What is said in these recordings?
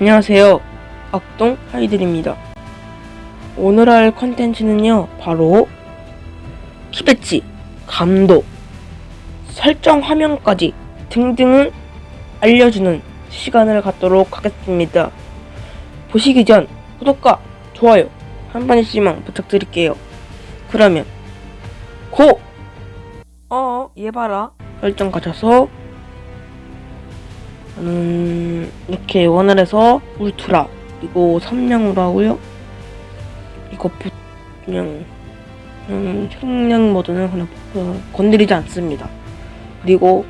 안녕하세요. 악동 하이들입니다. 오늘 할 컨텐츠는요, 바로 키배치, 감도, 설정 화면까지 등등을 알려주는 시간을 갖도록 하겠습니다. 보시기 전 구독과 좋아요 한 번씩만 부탁드릴게요. 그러면 고! 어, 얘 봐라. 설정 가셔서 음, 이렇게 원활해서 울트라 그리고 삼량으로 하고요. 이거 부, 그냥 음, 생량 모드는 그냥 어, 건드리지 않습니다. 그리고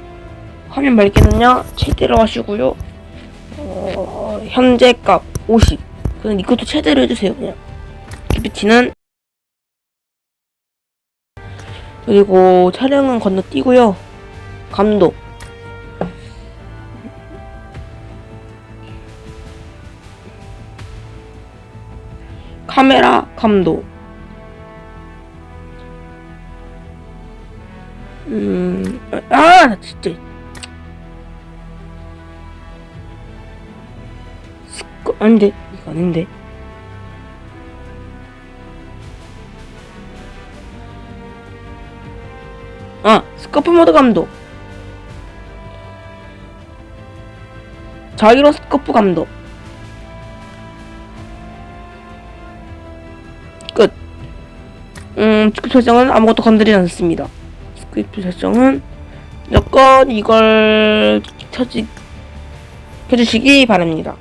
화면 밝기는요 최대로 하시고요. 어, 현재 값 50. 그냥 이것도 최대로 해주세요 그냥. 키비치는 그리고 촬영은 건너뛰고요. 감도 카메라 감도. 음, 아, 나 진짜. 스코, 안 돼. 이거 아닌데. 아, 스코프 모드 감도. 자이로 스코프 감도. 끝. 음, 스크립트 설정은 아무것도 건드리지 않습니다. 스크립트 설정은 무조건 이걸 켜지, 켜주시기 바랍니다.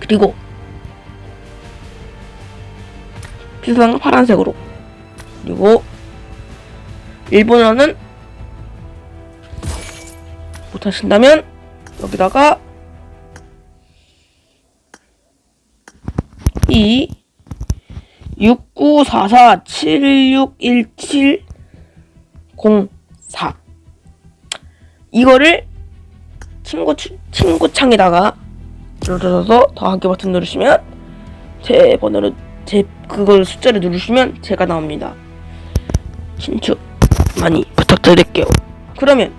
그리고 필수는 파란색으로 그리고 일본어는 못하신다면 여기다가 이 6944761704 이거를 친구 추- 친구 창에다가 눌러서 더하기 버튼 누르시면 제 번호를 제 그걸 숫자를 누르시면 제가 나옵니다. 친추 많이 부탁드릴게요. 그러면